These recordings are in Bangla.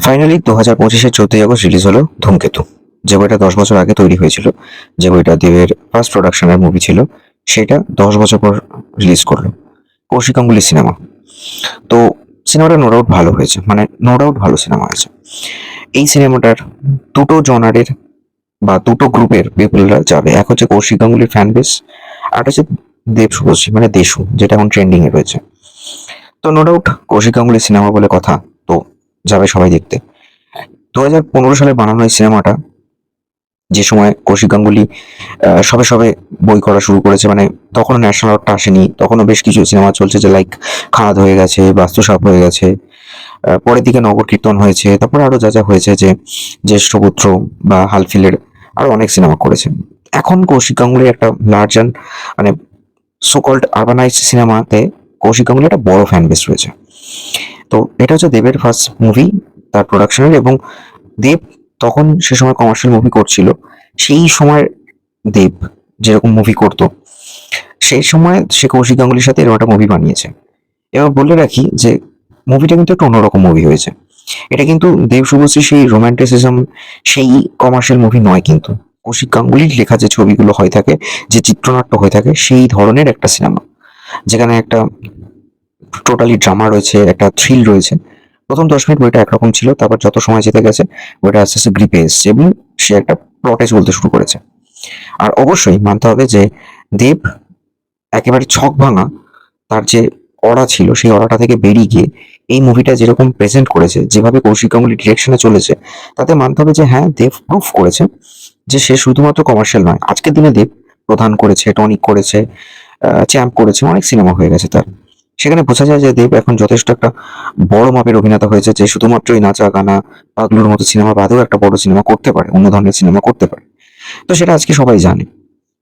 ফাইনালি দু হাজার পঁচিশের চোদ্দই আগস্ট রিলিজ হলো ধূমকেতু। যে বইটা দশ বছর আগে তৈরি হয়েছিল, যে বইটা দেবের ফার্স্ট প্রোডাকশনের মুভি ছিল, সেটা দশ বছর পর রিলিজ করল। কৌশিক গাঙ্গুলি সিনেমা তো সিনেমাটা নো ডাউট ভালো হয়েছে মানে নো ডাউট ভালো সিনেমা হয়েছে। এই সিনেমাটার দুটো জনারের বা দুটো গ্রুপের পিপলরা যাবে। এক হচ্ছে কৌশিক গাঙ্গুলির ফ্যান বেস আর হচ্ছে দেব শুভশ্রী মানে দেশু, যেটা এখন ট্রেন্ডিংয়ে রয়েছে। তো নো ডাউট কৌশিক গাঙ্গুলির সিনেমা বলে কথা। যাবে সবাই দেখতে। দু হাজার পনেরো সালে বানানো এই সিনেমাটা, যে সময় কৌশিক গাঙ্গুলি সবে সবে বই করা শুরু করেছে মানে তখনও ন্যাশনাল আর্টটা আসেনি, তখনও বেশ কিছু সিনেমা চলছে যে লাইক খাদ হয়ে গেছে বাস্তুসাপ হয়ে গেছে পরের দিকে নগর কীর্তন হয়েছে, তারপরে আরও যা যা হয়েছে যে জ্যেষ্ঠপুত্র বা হালফিলের আরও অনেক সিনেমা করেছে। এখন কৌশিক গাঙ্গুলি একটা লার্জ অ্যান্ড মানে সোকল্ড আরবানাইজ সিনেমাতে কৌশিক গাঙ্গুলি একটা বড় ফ্যান বেস রয়েছে। তো এটা হচ্ছে দেবের ফার্স্ট মুভি তার প্রোডাকশনের এবং দেব তখন সে সময় কমার্শিয়াল মুভি করছিল। সেই সময় দেব যেরকম মুভি করতো, সেই সময় সে কৌশিক গাঙ্গুলির সাথে এরকম একটা মুভি বানিয়েছে। এবার বলে রাখি যে মুভিটা কিন্তু একটা অন্যরকম মুভি হয়েছে। এটা কিন্তু দেব শুভশ্রী সেই রোম্যান্টিসিজম সেই কমার্শিয়াল মুভি নয় কিন্তু। কৌশিক গাঙ্গুলির লেখা যে ছবিগুলো হয়ে থাকে, যে চিত্রনাট্য হয়ে থাকে, সেই ধরনের একটা সিনেমা যেখানে একটা টোটালি ড্রামা রয়েছে, একটা থ্রিল রয়েছে। প্রথম দশ মিনিট বইটা একরকম ছিল, তারপর যত সময় যেতে গেছে, বইটা আস্তে আস্তে গ্রিপে এসছে এবং সে একটা প্লটে চলতে শুরু করেছে। আর অবশ্যই মানতে হবে যে দেব একেবারে ছক ভাঙা তার যে অড়া ছিল, সেই অড়াটা থেকে বেরিয়ে গিয়ে এই মুভিটা যেরকম প্রেজেন্ট করেছে, যেভাবে কৌশিক গাঙ্গুলি ডিরেকশনে চলেছে, তাতে মানতে হবে যে হ্যাঁ দেব প্রুফ করেছে যে সে শুধুমাত্র কমার্শিয়াল নয়। আজকের দিনে দেব প্রধান করেছে টনিক করেছে চ্যাম্প করেছে, অনেক সিনেমা হয়ে গেছে তার। সেখানে বোঝা যায় যে দেব এখন যথেষ্ট একটা বড় মাপের অভিনেতা হয়েছে, যে শুধুমাত্র এই নাচা গানা পাগলুর মতো সিনেমা বাদেও একটা বড় সিনেমা করতে পারে, অন্য ধরনের সিনেমা করতে পারে। তো সেটা আজকে সবাই জানে।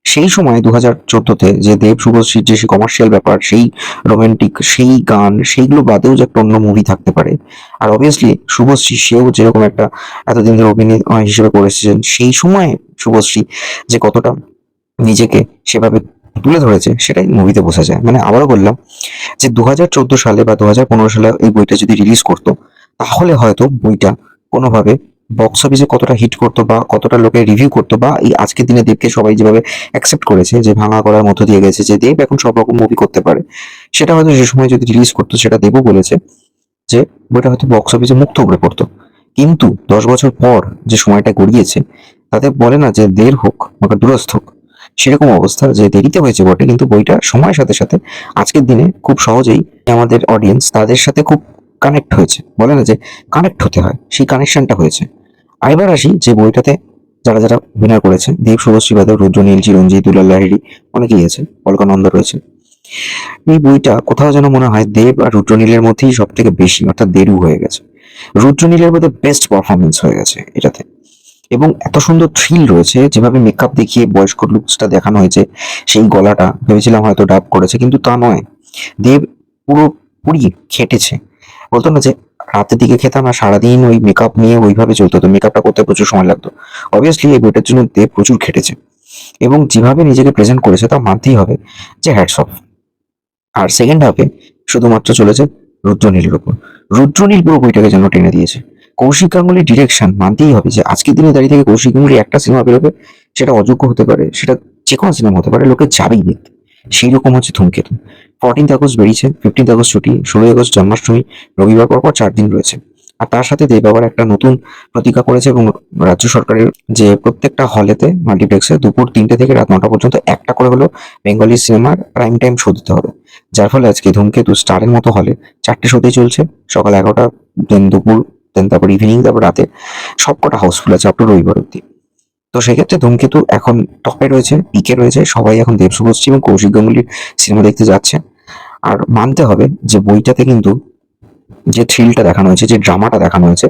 সেই সময় দু হাজার চোদ্দতে যে দেব শুভশ্রীর যে সেই কমার্শিয়াল ব্যাপার, সেই রোমান্টিক সেই গান, সেইগুলো বাদেও যে একটা অন্য মুভি থাকতে পারে। আর অবভিয়াসলি শুভশ্রী সেও যেরকম একটা এতদিন ধরে অভিনয় হিসেবে করে এসেছেন, সেই সময় শুভশ্রী যে কতটা নিজেকে সেভাবে তুলে ধরেছে, সেটাই মুভিতে বোঝা যায়। মানে আবারও বললাম যে দু সালে বা দু হাজার পনেরো সালে এই বইটা যদি রিলিজ করতো, তাহলে হয়তো বইটা কোনোভাবে বক্স অফিসে কতটা হিট করতো বা কতটা লোকে রিভিউ করতো বা এই আজকের দিনে দেবকে সবাই যেভাবে অ্যাকসেপ্ট করেছে, যে ভাঙা করার মধ্য দিয়ে গেছে, যে দেব এখন সব রকম মুভি করতে পারে, সেটা হয়তো সে সময় যদি রিলিজ করতো, সেটা দেবও বলেছে যে বইটা হয়তো বক্স অফিসে মুক্ত উপরে পড়তো। কিন্তু দশ বছর পর যে সময়টা গড়িয়েছে, তাতে বলে না যে দের হোক বা দূরস্থ হোক সেরকম অবস্থা যে দেরিতে হয়েছে বটে, কিন্তু বইটা সময়ের সাথে সাথে আজকের দিনে খুব সহজেই আমাদের অডিয়েন্স তাদের সাথে খুব কানেক্ট হয়েছে। বলে না যে কানেক্ট হতে হয়, সেই কানেকশনটা হয়েছে। আর এবার আসি যে বইটাতে যারা যারা অভিনয় করেছে, দেব শুভশ্রী বাদক রুদ্রনীল চিরঞ্জিত দুলাল লাহিড়ি, অনেকেই আছে, অলকানন্দ রয়েছে। এই বইটা কোথাও যেন মনে হয় দেব আর রুদ্রনীলের মধ্যেই সব থেকে বেশি, অর্থাৎ দেরু হয়ে গেছে। রুদ্রনীলের মধ্যে বেস্ট পারফরমেন্স হয়ে গেছে এটাতে। এবং এত সুন্দর থ্রিল রয়েছে, যেভাবে মেকআপ দেখিয়ে বয়স্ক লুকসটা দেখানো হয়েছে, সেই গলাটা ভেবেছিলাম হয়তো ডাব করেছে, কিন্তু তা নয়। দেব পুরোপুরি খেটেছে। বলতো না যে, রাতের দিকে খেতাম আর সারাদিন ওই মেকআপ নিয়ে ওইভাবে চলতো হতো মেকআপটা করতে প্রচুর সময় লাগতো। অবভিয়াসলি এই বইটার জন্য দেব প্রচুর খেটেছে। এবং যেভাবে নিজেকে প্রেজেন্ট করেছে, তা মানতেই হবে যে হ্যাটস অফ আর সেকেন্ড হাফে শুধুমাত্র চলেছে রুদ্রনীলের উপর। রুদ্রনীল পুরো বইটাকে যেন টেনে দিয়েছে। কৌশিক গাঙ্গুলির ডিরেকশন মানতেই হবে যে আজকের দিনে দাঁড়িয়ে থেকে কৌশিক গাঙ্গুলি একটা সিনেমা বেরোবে, সেটা অযোগ্য হতে পারে, সেটা যে কোনো সিনেমা হতে পারে, লোকে যাবেই দেখতে। সেই রকম হচ্ছে ধূমকেতু। ফোরটিন্থ আগস্ট বেরিয়েছে ফিফটিন্থ আগস্ট ছুটি, ষোলোই আগস্ট জন্মাষ্টমী, রবিবার পর পর চার দিন রয়েছে। আর তার সাথে দেব আবার একটা নতুন প্রতিজ্ঞা করেছে এবং রাজ্য সরকারের যে প্রত্যেকটা হলেতে মাল্টিপ্লেক্সে দুপুর তিনটে থেকে রাত নটা পর্যন্ত একটা করে হলো বেঙ্গলি সিনেমার প্রাইম টাইম শো দিতে হবে। যার ফলে আজকে ধূমকেতু স্টারের মতো হলে চারটে শোতেই চলছে। সকাল এগারোটা দেন দুপুর দেন, তারপর ইভিনিং তারপর রাতে সবকটা হাউসফুল আছে আপনার রবিবার অব্দি তো সেক্ষেত্রে ধূমকেতু এখন টপে রয়েছে পিকে রয়েছে, সবাই এখন দেব শুভশ্রী এবং কৌশিক গাঙ্গুলির সিনেমা দেখতে যাচ্ছে। আর মানতে হবে যে বইটাতে কিন্তু যে থ্রিলটা দেখানো হয়েছে, যে ড্রামাটা দেখানো হয়েছে,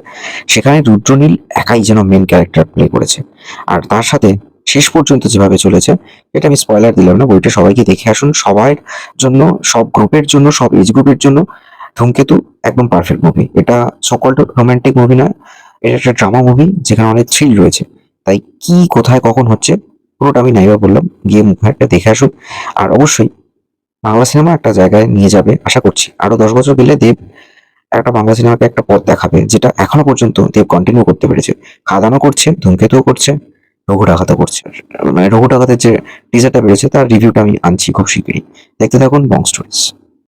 সেখানে রুদ্রনীল একাই যেন মেন ক্যারেক্টার প্লে করেছে। আর তার সাথে শেষ পর্যন্ত যেভাবে চলেছে, এটা আমি স্পয়লার দিলাম না, বইটা সবাইকে দেখে আসুন। সবার জন্য, সব গ্রুপের জন্য, সব এজ গ্রুপের জন্য ধূমকেতু একদম পারফেক্ট মুভি এটা সকল্ড রোমান্টিক মুভি নয় এটা একটা ড্রামা মুভি যেখানে অনেক থ্রিল রয়েছে। তাই কি, কোথায়, কখন হচ্ছে, পুরোটা আমি নাইবা বললাম। গিয়ে মুভি একটা দেখে আসুন আর অবশ্যই বাংলা সিনেমা একটা জায়গায় নিয়ে যাবে, আশা করছি। আরও দশ বছর গেলে দেব একটা বাংলা সিনেমাকে একটা পথ দেখাবে, যেটা এখনও পর্যন্ত দেব কন্টিনিউ করতে পেরেছে। খাদানও করছে, ধূমকেতুও করছে রঘু করছে। মানে রঘু ডাকাতের যে টিজারটা বেরোচ্ছে, তার রিভিউটা আমি আনছি খুব শীঘ্রই দেখতে থাকুন বং স্টোরিজ